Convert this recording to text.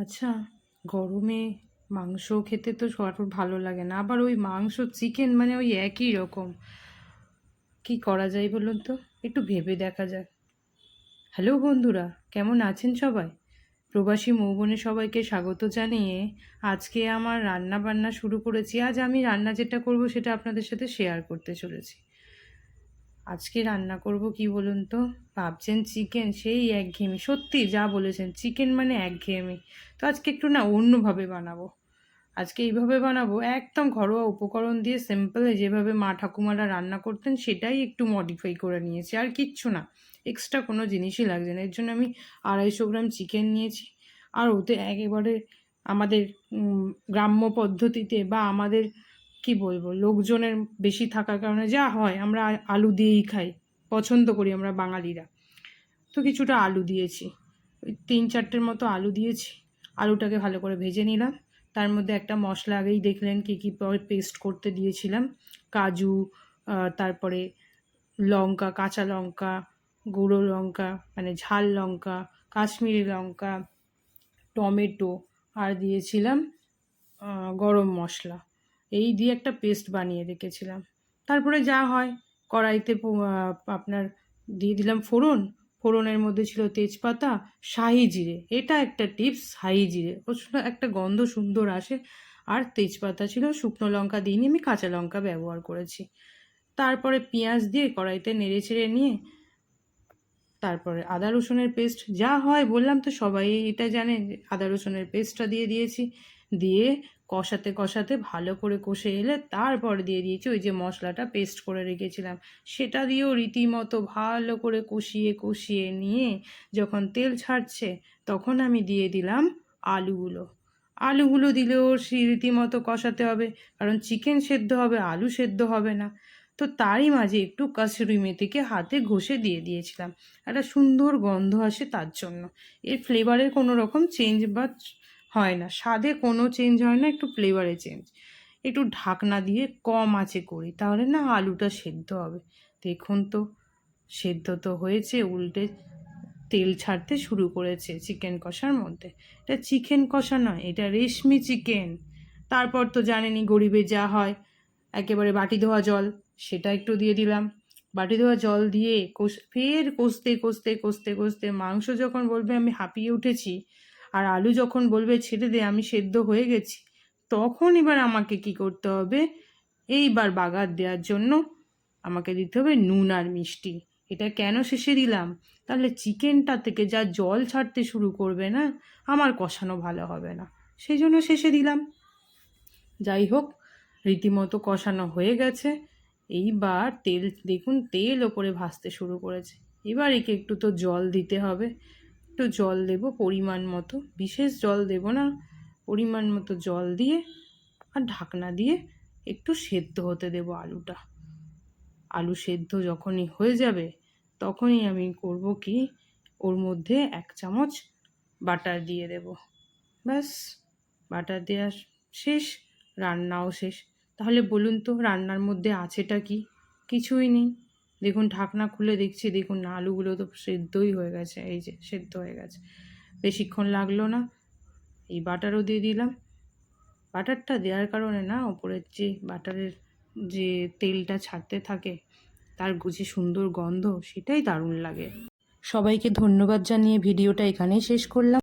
আচ্ছা গরমে মাংস খেতে তো কারোর ভালো লাগে না, আবার ওই মাংস চিকেন মানে ওই একই রকম। কি করা যায় বলুন তো? একটু ভেবে দেখা যাক। হ্যালো বন্ধুরা, কেমন আছেন সবাই? প্রবাসী মৌবনে সবাইকে স্বাগত জানিয়ে আজকে আমার রান্না বান্না শুরু করেছি। আজ আমি রান্না যেটা করব সেটা আপনাদের সাথে শেয়ার করতে চলেছি। আজকে রান্না করব কি বলুন তো? ভাবছেন চিকেন সেই একঘেয়েমি। সত্যি যা বলেছেন চিকেন মানে একঘেয়েমি। তো আজকে একটু না অন্যভাবে বানাবো। আজকে এইভাবে বানাবো, একদম ঘরোয়া উপকরণ দিয়ে সিম্পলে যেভাবে মা ঠাকুমারা রান্না করতেন, সেটাই একটু মডিফাই করে নিয়েছি। আর কিচ্ছু না এক্সট্রা কোনো জিনিসই লাগছে না। এর জন্য আমি আড়াইশো গ্রাম চিকেন নিয়েছি। আর ওতে একেবারে আমাদের গ্রাম্য পদ্ধতিতে বা আমাদের কি বলব, লোকজনের বেশি থাকার কারণে যা হয়, আমরা আলু দিয়েই খাই, পছন্দ করি আমরা বাঙালিরা। তো কিছুটা আলু দিয়েছি, ওই তিন চারটের মতো আলু দিয়েছি, আলুটাকে ভালো করে ভেজে নিলাম। তার মধ্যে একটা মশলা আগেই দেখলেন কী কী পেস্ট করতে দিয়েছিলাম, কাজু তারপরে লঙ্কা, কাঁচা লঙ্কা, গুঁড়ো লঙ্কা মানে ঝাল লঙ্কা, কাশ্মীরি লঙ্কা, টমেটো, আর দিয়েছিলাম গরম মশলা। এই দিয়ে একটা পেস্ট বানিয়ে রেখেছিলাম। তারপরে যা হয়, কড়াইতে আপনার দিয়ে দিলাম ফোড়ন। ফোড়নের মধ্যে ছিল তেজপাতা, শাহি জিরে। এটা একটা টিপস শাহি জিরে। ওর একটা গন্ধ সুন্দর আসে। আর তেজপাতা ছিল, শুকনো লঙ্কা দিইনি, আমি কাঁচা লঙ্কা ব্যবহার করেছি। তারপরে পেঁয়াজ দিয়ে কড়াইতে নেড়ে ছেড়ে নিয়ে, তারপরে আদা রসুনের পেস্ট যা হয় বললাম তো সবাই এটা জানে আদা রসুনের পেস্টটা দিয়ে দিয়েছি। দিয়ে কষাতে কষাতে ভালো করে কষে এলে তারপর দিয়ে দিয়েছি ওই যে মশলাটা পেস্ট করে রেখেছিলাম। সেটা দিয়েও রীতিমতো ভালো করে কষিয়ে কষিয়ে নিয়ে যখন তেল ছাড়ছে তখন আমি দিয়ে দিলাম আলুগুলো। আলুগুলো দিলেও রীতিমতো কষাতে হবে, কারণ চিকেন সেদ্ধ হবে, আলু সেদ্ধ হবে না। তো তারই মাঝে একটু কাসুরি মেথিকে হাতে ঘষে দিয়ে দিয়েছিলাম। একটা সুন্দর গন্ধ আসে তার জন্য। এর ফ্লেভারের কোনো রকম চেঞ্জ বা হয় না। স্বাদে কোনো চেঞ্জ হয় না, একটু ফ্লেভারে চেঞ্জ একটু ঢাকনা দিয়ে কম আঁচে করি, তাহলে না আলুটা সেদ্ধ হবে। দেখুন তো, সেদ্ধ তো হয়েছে, উল্টে তেল ছাড়তে শুরু করেছে চিকেন কষার মধ্যে। এটা চিকেন কষা নয়, এটা রেশমি চিকেন তারপর তো জানেনই গরিবের যা হয়, একেবারে বাটি ধোয়া জল, সেটা একটু দিয়ে দিলাম। বাটি ধোয়া জল দিয়ে কষ, ফের কষতে কষতে কষতে কষতে মাংস যখন বলবে আমি হাঁপিয়ে উঠেছি আর আলু যখন বলবে ছেড়ে দে, আমি সেদ্ধ হয়ে গেছি, তখন এবার আমাকে কি করতে হবে? এইবার বাগার দেওয়ার জন্য আমাকে দিতে হবে নুন আর মিষ্টি। এটা কেন শেষে দিলাম? তাহলে চিকেনটা থেকে যা জল ছাড়তে শুরু করবে না, আমার কষানো ভালো হবে না। সেই জন্য শেষে দিলাম। যাই হোক, রীতিমতো কষানো হয়ে গেছে। এইবার তেল, দেখুন তেল ওপরে ভাসতে শুরু করেছে। এবার একে একটু তো জল দিতে হবে। একটু জল দেব পরিমাণ মতো, বিশেষ জল দেব না, পরিমাণ মতো জল দিয়ে আর ঢাকনা দিয়ে একটু সেদ্ধ হতে দেব আলুটা। আলু সেদ্ধ যখনই হয়ে যাবে তখনই আমি করব কি, ওর মধ্যে এক চামচ বাটার দিয়ে দেব। ব্যাস, বাটার দেওয়া শেষ, রান্নাও শেষ। তাহলে বলুন তো, রান্নার মধ্যে আছেটা কি? কিছুই নেই। দেখুন ঢাকনা খুলে দেখছি, দেখুন না আলুগুলো তো সেদ্ধই হয়ে গেছে, এই যে সেদ্ধ হয়ে গেছে। বেশিক্ষণ লাগল না, এই বাটারও দিয়ে দিলাম। বাটারটা দেওয়ার কারণে না ওপরের যে বাটারের যে তেলটা ছাড়তে থাকে, তার যে সুন্দর গন্ধ, সেটাই দারুণ লাগে। সবাইকে ধন্যবাদ জানিয়ে ভিডিওটা এখানেই শেষ করলাম।